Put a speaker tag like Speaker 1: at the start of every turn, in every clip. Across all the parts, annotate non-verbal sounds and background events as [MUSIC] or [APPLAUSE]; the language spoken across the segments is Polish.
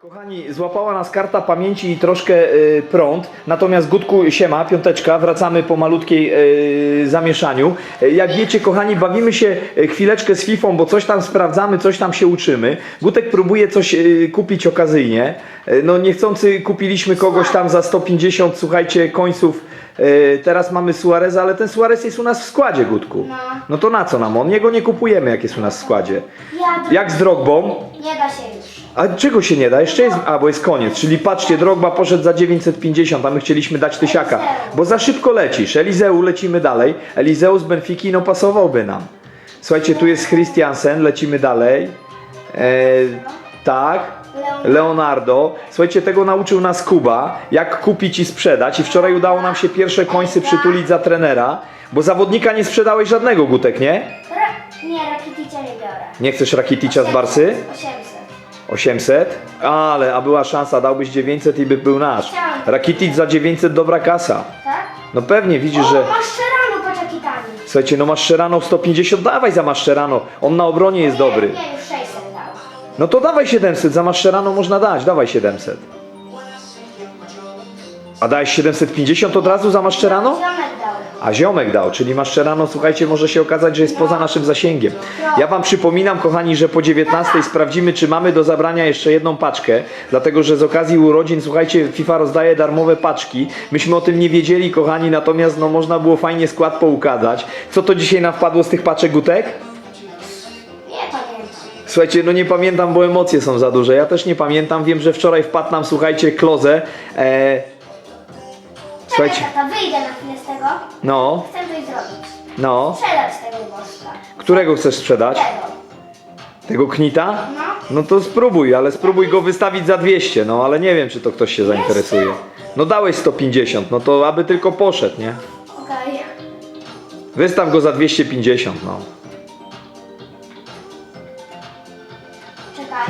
Speaker 1: Kochani, złapała nas karta pamięci i troszkę y, prąd, natomiast Gutku siema, piąteczka, wracamy po malutkiej y, zamieszaniu. Y, Jak wiecie, kochani, bawimy się y, chwileczkę z Fifą, bo coś tam sprawdzamy, coś tam się uczymy. Gutek próbuje coś y, kupić okazyjnie. Y, no niechcący kupiliśmy kogoś tam za 150, słuchajcie, końców. Y, teraz mamy Suareza, ale ten Suarez jest u nas w składzie, Gutku.
Speaker 2: No.
Speaker 1: No to na co nam on? Jego nie kupujemy, jak jest u nas w składzie.
Speaker 2: Ja
Speaker 1: Jak z Drogbą?
Speaker 2: Nie da się już.
Speaker 1: A czego się nie da? Jeszcze jest. A, bo jest koniec. Czyli patrzcie, Drogba poszedł za 950, a my chcieliśmy dać tysiaka. Bo za szybko lecisz. Elizeu lecimy dalej. Elizeu z Benfiki, no pasowałby nam. Słuchajcie, tu jest Christiansen, lecimy dalej. E, tak.
Speaker 2: Leon-
Speaker 1: Leonardo. Słuchajcie, tego nauczył nas Kuba, jak kupić i sprzedać. I wczoraj udało nam się pierwsze końce przytulić za trenera. Bo zawodnika nie sprzedałeś żadnego, Gutek, nie?
Speaker 2: Ra- nie, Rakiticza nie biorę.
Speaker 1: Nie chcesz Rakiticza z Barsy?
Speaker 2: 800.
Speaker 1: 800? Ale, a była szansa, dałbyś 900 i by był nasz. Rakitic za 900 dobra kasa.
Speaker 2: Tak?
Speaker 1: No pewnie, widzisz,
Speaker 2: o,
Speaker 1: że...
Speaker 2: masz jaki tani.
Speaker 1: Słuchajcie, no Mascherano w 150, dawaj za Mascherano. On na obronie jest
Speaker 2: nie,
Speaker 1: dobry.
Speaker 2: Nie, już 600 dał.
Speaker 1: No to dawaj 700, za Mascherano można dać, dawaj 700. A dałeś 750 od razu za
Speaker 2: dał.
Speaker 1: A ziomek dał, czyli Mascherano, słuchajcie, może się okazać, że jest poza naszym zasięgiem. Ja wam przypominam, kochani, że po 19 sprawdzimy, czy mamy do zabrania jeszcze jedną paczkę, dlatego że z okazji urodzin, słuchajcie, FIFA rozdaje darmowe paczki. Myśmy o tym nie wiedzieli, kochani, natomiast no można było fajnie skład poukładać. Co to dzisiaj nam wpadło z tych paczek, Gutek? Słuchajcie, no nie pamiętam, bo emocje są za duże. Ja też nie pamiętam. Wiem, że wczoraj wpadł nam, słuchajcie, klozę. E, słuchajcie,
Speaker 2: tata, wyjdę na chwilę z tego.
Speaker 1: no,
Speaker 2: Chcę coś zrobić.
Speaker 1: no.
Speaker 2: Sprzedać tego bożka.
Speaker 1: Którego chcesz sprzedać?
Speaker 2: Tego.
Speaker 1: Tego knita?
Speaker 2: No.
Speaker 1: No to spróbuj, ale spróbuj go wystawić za 200, no ale nie wiem, czy to ktoś się zainteresuje. No dałeś 150, no to aby tylko poszedł, nie?
Speaker 2: Okej.
Speaker 1: Wystaw go za 250, no.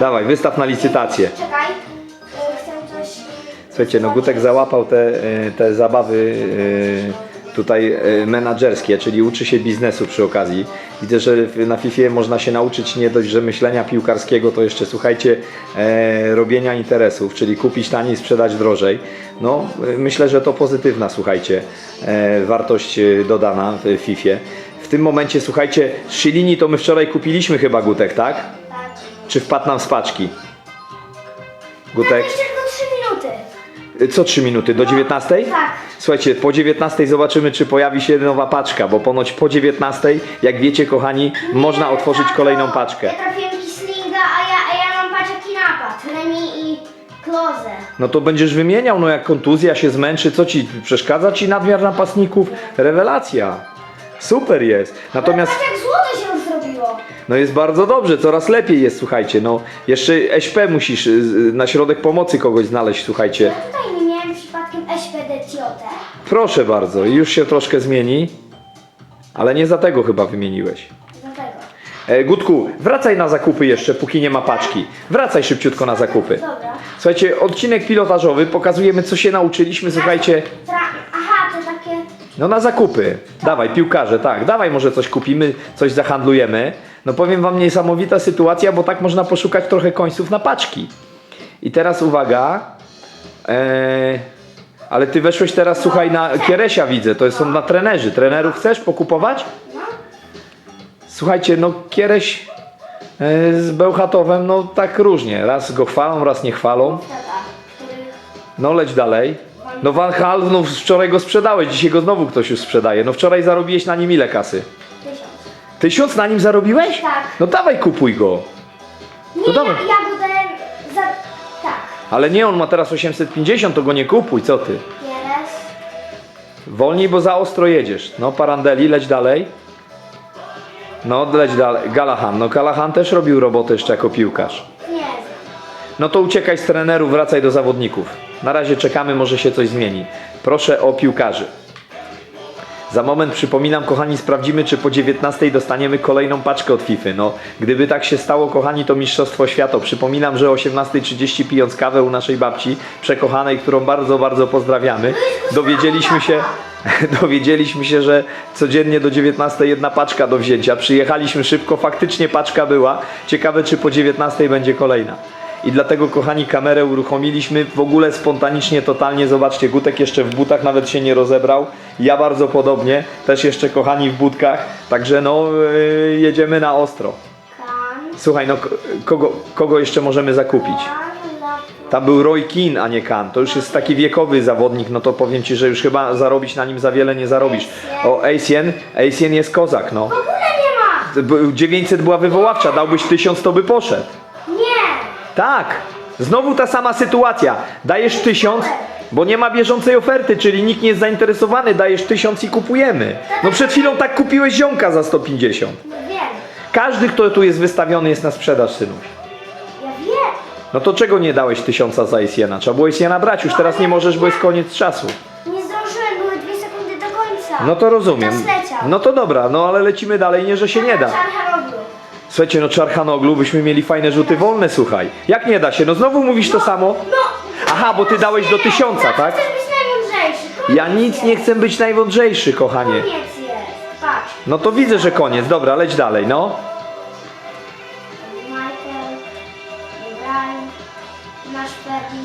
Speaker 1: Dawaj, wystaw na licytację.
Speaker 2: Czekaj. Y, Chcę coś...
Speaker 1: Słuchajcie, no Gutek załapał te, y, te zabawy y, tutaj y, menadżerskie, czyli uczy się biznesu przy okazji. Widzę, że w- na FIFA można się nauczyć nie dość, że myślenia piłkarskiego, to jeszcze słuchajcie, e, robienia interesów, czyli kupić taniej, sprzedać drożej. No, y, myślę, że to pozytywna, słuchajcie, e, wartość y, dodana w FIFA. W tym momencie, słuchajcie, Szylini to my wczoraj kupiliśmy chyba Gutek, tak?
Speaker 2: Tak.
Speaker 1: Czy wpadł nam z paczki?
Speaker 2: Tak,
Speaker 1: Gutek?
Speaker 2: jeszcze tylko 3 minuty.
Speaker 1: Co 3 minuty? Do 19?
Speaker 2: Tak.
Speaker 1: Słuchajcie, po 19 zobaczymy, czy pojawi się nowa paczka, bo ponoć po 19, jak wiecie, kochani, można otworzyć
Speaker 2: tato,
Speaker 1: kolejną paczkę.
Speaker 2: Ja trafiłem Kislinga, a ja, a ja mam paczek i napad. Remi i Klozę.
Speaker 1: No to będziesz wymieniał, no jak kontuzja się zmęczy, co ci przeszkadza ci nadmiar napastników? Rewelacja. Super jest. Natomiast
Speaker 2: Patrz jak złoto się już zrobiło.
Speaker 1: No jest bardzo dobrze, coraz lepiej jest, słuchajcie. No jeszcze SP musisz y, y, na środek pomocy kogoś znaleźć, słuchajcie.
Speaker 2: Ja tutaj nie miałem przypadkiem SPD Ciotę.
Speaker 1: Proszę bardzo, już się troszkę zmieni. Ale nie za tego chyba wymieniłeś.
Speaker 2: Dlatego.
Speaker 1: E, Gutku, wracaj na zakupy jeszcze, póki nie ma paczki. Wracaj szybciutko na zakupy.
Speaker 2: Dobra.
Speaker 1: Słuchajcie, odcinek pilotażowy, pokazujemy co się nauczyliśmy, słuchajcie,
Speaker 2: Tra...
Speaker 1: No na zakupy. Dawaj, piłkarze, tak, dawaj może coś kupimy, coś zahandlujemy. No powiem wam, niesamowita sytuacja, bo tak można poszukać trochę końców na paczki. I teraz uwaga, e, ale ty weszłeś teraz, słuchaj, na Kieresia widzę, to są na trenerzy. Trenerów chcesz pokupować? Słuchajcie, no Kiereś e, z Bełchatowem, no tak różnie. Raz go chwalą, raz nie chwalą.
Speaker 2: Który...
Speaker 1: No leć dalej. No Van Hal, no wczoraj go sprzedałeś, dzisiaj go znowu ktoś już sprzedaje. No wczoraj zarobiłeś na nim ile kasy?
Speaker 2: Tysiąc.
Speaker 1: Tysiąc na nim zarobiłeś?
Speaker 2: Tak.
Speaker 1: No dawaj kupuj go.
Speaker 2: Nie,
Speaker 1: dawaj.
Speaker 2: ja, ja go dałem za... Tak.
Speaker 1: Ale nie, on ma teraz 850, to go nie kupuj, co ty?
Speaker 2: Jeres.
Speaker 1: Wolniej, bo za ostro jedziesz. No Parandeli, leć dalej. No leć dalej. Galahan, no Galahan też robił robotę jeszcze jako piłkarz. No to uciekaj z trenerów, wracaj do zawodników. Na razie czekamy, może się coś zmieni. Proszę o piłkarzy. Za moment przypominam, kochani, sprawdzimy, czy po 19 dostaniemy kolejną paczkę od FIFA. No, gdyby tak się stało, kochani, to Mistrzostwo Świata. Przypominam, że o 18.30 pijąc kawę u naszej babci, przekochanej, którą bardzo, bardzo pozdrawiamy, dowiedzieliśmy się, [LAUGHS] dowiedzieliśmy się, że codziennie do 19 jedna paczka do wzięcia. Przyjechaliśmy szybko, faktycznie paczka była. Ciekawe, czy po 19 będzie kolejna. I dlatego kochani kamerę uruchomiliśmy w ogóle spontanicznie, totalnie. Zobaczcie, Gutek jeszcze w butach nawet się nie rozebrał. Ja bardzo podobnie, też jeszcze kochani w budkach. Także no yy, jedziemy na ostro. Słuchaj, no kogo, kogo jeszcze możemy zakupić? Tam był Roy Keane, a nie Kan. To już jest taki wiekowy zawodnik, no to powiem Ci, że już chyba zarobić na nim za wiele nie zarobisz. O, Asien, Asien jest kozak, no.
Speaker 2: W ogóle nie ma!
Speaker 1: B- 900 była wywoławcza, dałbyś 1000 to by poszedł. Tak, znowu ta sama sytuacja. Dajesz 1000, bo nie ma bieżącej oferty, czyli nikt nie jest zainteresowany, dajesz 1000 i kupujemy. No przed chwilą tak kupiłeś ziomka za 150.
Speaker 2: No wiem,
Speaker 1: Każdy, kto tu jest wystawiony jest na sprzedaż, synuś.
Speaker 2: ja wiem.
Speaker 1: No to czego nie dałeś 1000 za Asiena? Trzeba było Asiena brać, już teraz nie możesz, bo jest koniec czasu.
Speaker 2: Nie zdążyłem, były dwie sekundy do końca.
Speaker 1: No to rozumiem.
Speaker 2: Czas leciał.
Speaker 1: No to dobra, no ale lecimy dalej, nie że się nie da. Słuchajcie, no Czarchanoglu byśmy mieli fajne rzuty wolne, słuchaj. Jak nie da się? No znowu mówisz to samo?
Speaker 2: No!
Speaker 1: Aha, bo ty dałeś do tysiąca, tak?
Speaker 2: Chcesz być najmądrzejszy. Koniec
Speaker 1: Ja nic nie chcę być najmądrzejszy, kochanie.
Speaker 2: Koniec jest. Patrz.
Speaker 1: No to widzę, że koniec. Dobra, leć dalej, no.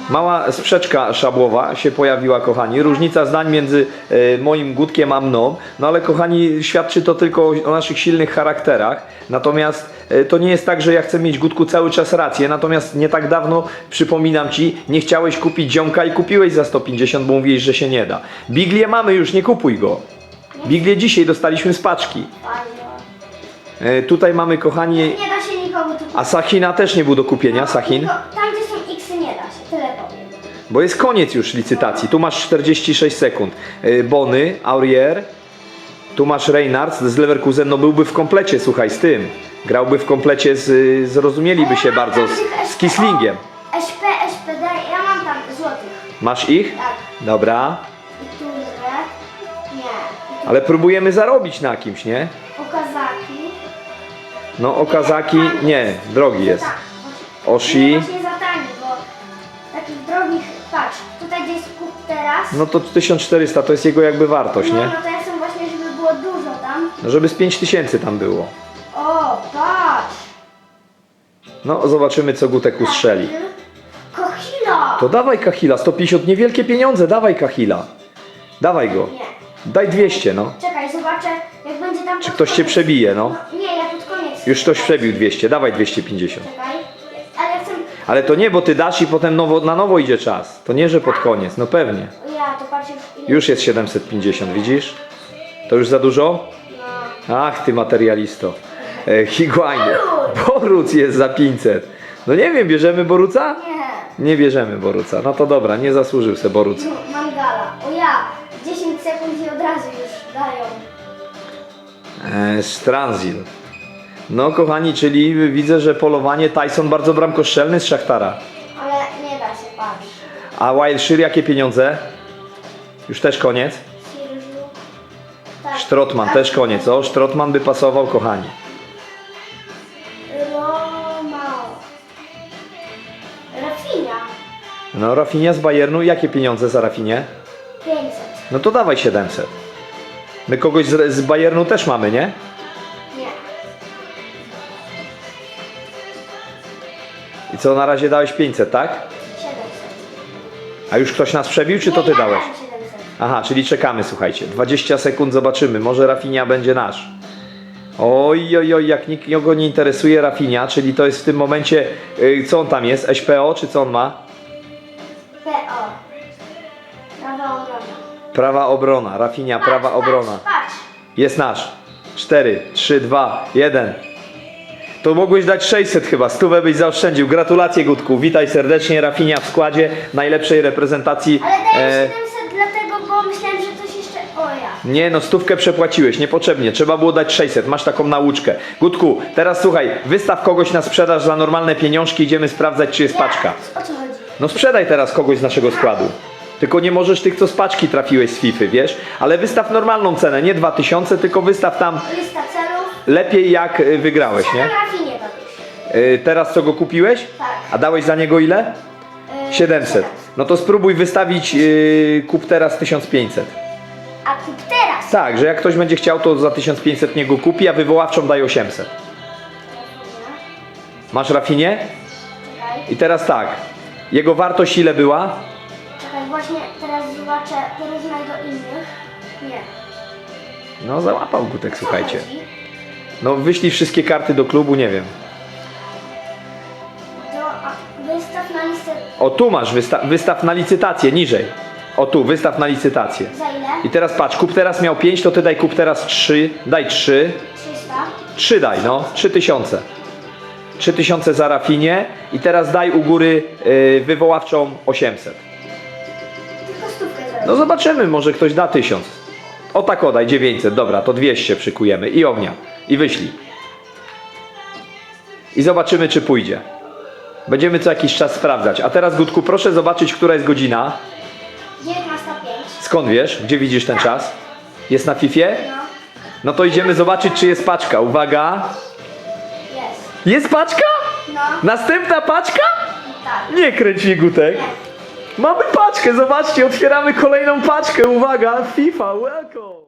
Speaker 1: Mała sprzeczka szabłowa się pojawiła, kochani. Różnica zdań między e, moim Gutkiem a mną. No ale, kochani, świadczy to tylko o naszych silnych charakterach. Natomiast e, to nie jest tak, że ja chcę mieć Gutku cały czas rację. Natomiast nie tak dawno, przypominam Ci, nie chciałeś kupić ziomka i kupiłeś za 150, bo mówiłeś, że się nie da. Biglię mamy już, nie kupuj go. Biglię dzisiaj dostaliśmy z paczki. E, tutaj mamy, kochani,
Speaker 2: Nie da się nikogo tu kupić.
Speaker 1: a Sachina też nie był do kupienia, Sachin. Bo jest koniec już licytacji. Tu masz 46 sekund. Yy, Bony, Aurier, tu masz Reinhardt z Leverkusen, no byłby w komplecie, słuchaj, z tym. Grałby w komplecie z, zrozumieliby się bardzo z, z
Speaker 2: SP
Speaker 1: Kislingiem.
Speaker 2: SP, SPD, ja mam tam złotych.
Speaker 1: Masz ich?
Speaker 2: Tak.
Speaker 1: Dobra.
Speaker 2: I Turę. Nie. Tu
Speaker 1: Ale próbujemy zarobić na kimś, nie?
Speaker 2: Okazaki.
Speaker 1: No Okazaki, nie, drogi jest.
Speaker 2: Tak,
Speaker 1: Oshi.
Speaker 2: Tutaj gdzie jest kup teraz.
Speaker 1: No to 1400 to jest jego jakby wartość,
Speaker 2: No,
Speaker 1: nie?
Speaker 2: no to ja chcę właśnie, żeby było dużo tam.
Speaker 1: No, Żeby z 5000 tam było.
Speaker 2: O, patrz.
Speaker 1: No zobaczymy co Gutek ustrzeli.
Speaker 2: Kochila.
Speaker 1: To dawaj Kahila, 150, niewielkie pieniądze, dawaj Kahila. Dawaj go.
Speaker 2: Nie.
Speaker 1: Daj 200, no.
Speaker 2: Czekaj, zobaczę, jak będzie tam
Speaker 1: Czy
Speaker 2: pod
Speaker 1: ktoś cię
Speaker 2: koniec.
Speaker 1: przebije, no?
Speaker 2: Nie, ja pod koniec.
Speaker 1: Już ktoś przebił 200, dawaj 250.
Speaker 2: Czekaj. Ale
Speaker 1: to nie, bo ty dasz i potem nowo, na nowo idzie czas. To nie, że pod koniec, no pewnie.
Speaker 2: Ja, to Już
Speaker 1: jest 750, widzisz? To już za dużo?
Speaker 2: No.
Speaker 1: Ach, ty materialisto. E, Higuain. Boruc jest za 500. No nie wiem, bierzemy Boruca?
Speaker 2: Nie.
Speaker 1: Nie bierzemy Boruca. No to dobra, nie zasłużył se Boruc.
Speaker 2: No, Mangala. O ja, 10 sekund i od razu już dają.
Speaker 1: E, Stranzil. No kochani, czyli widzę, że polowanie Tyson bardzo bramkostrzelny z Szachtara.
Speaker 2: Ale nie da się, patrz.
Speaker 1: A Wilshire jakie pieniądze? Już też koniec?
Speaker 2: Tak.
Speaker 1: Sztrotman też koniec. O, Sztrotman by pasował, kochani.
Speaker 2: Romao. Rafinha.
Speaker 1: No Rafinia z Bayernu, jakie pieniądze za Rafinię?
Speaker 2: 500.
Speaker 1: No to dawaj 700. My kogoś z, z Bayernu też mamy? Nie. I co, na razie dałeś 500, tak?
Speaker 2: 700.
Speaker 1: A już ktoś nas przebił, czy to ty dałeś?
Speaker 2: dałem 700.
Speaker 1: Aha, czyli czekamy, słuchajcie. 20 sekund, zobaczymy. Może Rafinia będzie nasz. Oj, oj, oj, jak nikogo nie interesuje Rafinia, czyli to jest w tym momencie, y, co on tam jest? SPO, czy co on ma?
Speaker 2: PO. Prawa obrona.
Speaker 1: Prawa obrona, Rafinia, prawa obrona.
Speaker 2: Patrz, patrz.
Speaker 1: Jest nasz. 4, 3, 2, 1. To mogłeś dać 600 chyba, stówę byś zaoszczędził. Gratulacje Gutku, witaj serdecznie, Rafinia w składzie najlepszej reprezentacji.
Speaker 2: Ale daję
Speaker 1: e,
Speaker 2: 700 dlatego, bo myślałem, że coś jeszcze... O ja.
Speaker 1: Nie, no stówkę przepłaciłeś, niepotrzebnie. Trzeba było dać 600, masz taką nauczkę. Gutku, teraz słuchaj, wystaw kogoś na sprzedaż za normalne pieniążki, idziemy sprawdzać, czy jest paczka.
Speaker 2: O co chodzi?
Speaker 1: No sprzedaj teraz kogoś z naszego składu. Tylko nie możesz tych, co z paczki trafiłeś z FIFA, wiesz? Ale wystaw normalną cenę, nie 2000, tylko wystaw tam
Speaker 2: celów.
Speaker 1: Lepiej jak y, wygrałeś, nie?
Speaker 2: Rafinie dałeś.
Speaker 1: Y, teraz co go kupiłeś?
Speaker 2: Tak.
Speaker 1: A dałeś za niego ile?
Speaker 2: Yy,
Speaker 1: 700. No to spróbuj wystawić yy, kup teraz 1500.
Speaker 2: A kup teraz.
Speaker 1: Tak, że jak ktoś będzie chciał, to za 1500 niego kupi, a wywoławczą daje 800. Masz Rafinie?
Speaker 2: Czekaj.
Speaker 1: I teraz tak. Jego wartość ile była?
Speaker 2: Czekaj, właśnie teraz zobaczę, porównaj do innych. Nie.
Speaker 1: No załapał Gutek, słuchajcie.
Speaker 2: chodzi?
Speaker 1: No wyślij wszystkie karty do klubu, nie wiem.
Speaker 2: Do, a, wystaw na listę
Speaker 1: O tu masz, wysta wystaw na licytację, niżej. O tu, wystaw na licytację.
Speaker 2: za ile?
Speaker 1: I teraz patrz, kup teraz miał 5, to ty daj kup teraz 3, daj 3,
Speaker 2: 300.
Speaker 1: 3 daj, no, 3000. 3000 za Rafinie i teraz daj u góry y, wywoławczą 800.
Speaker 2: Tylko stówkę zrobię.
Speaker 1: No zobaczymy, może ktoś da 1000. O tak o, daj 900, dobra, to 200 przykujemy i ognia. I wyślij. I zobaczymy, czy pójdzie. Będziemy co jakiś czas sprawdzać. A teraz, Gutku, proszę zobaczyć, która jest godzina.
Speaker 2: 19.05.
Speaker 1: Skąd wiesz? Gdzie widzisz ten czas? Jest na Fifie?
Speaker 2: No,
Speaker 1: No to idziemy zobaczyć, czy jest paczka. Uwaga.
Speaker 2: jest.
Speaker 1: Jest paczka?
Speaker 2: No,
Speaker 1: Następna paczka?
Speaker 2: tak.
Speaker 1: Nie kręć mi Gutek. Mamy paczkę, zobaczcie, otwieramy kolejną paczkę. Uwaga, FIFA, welcome.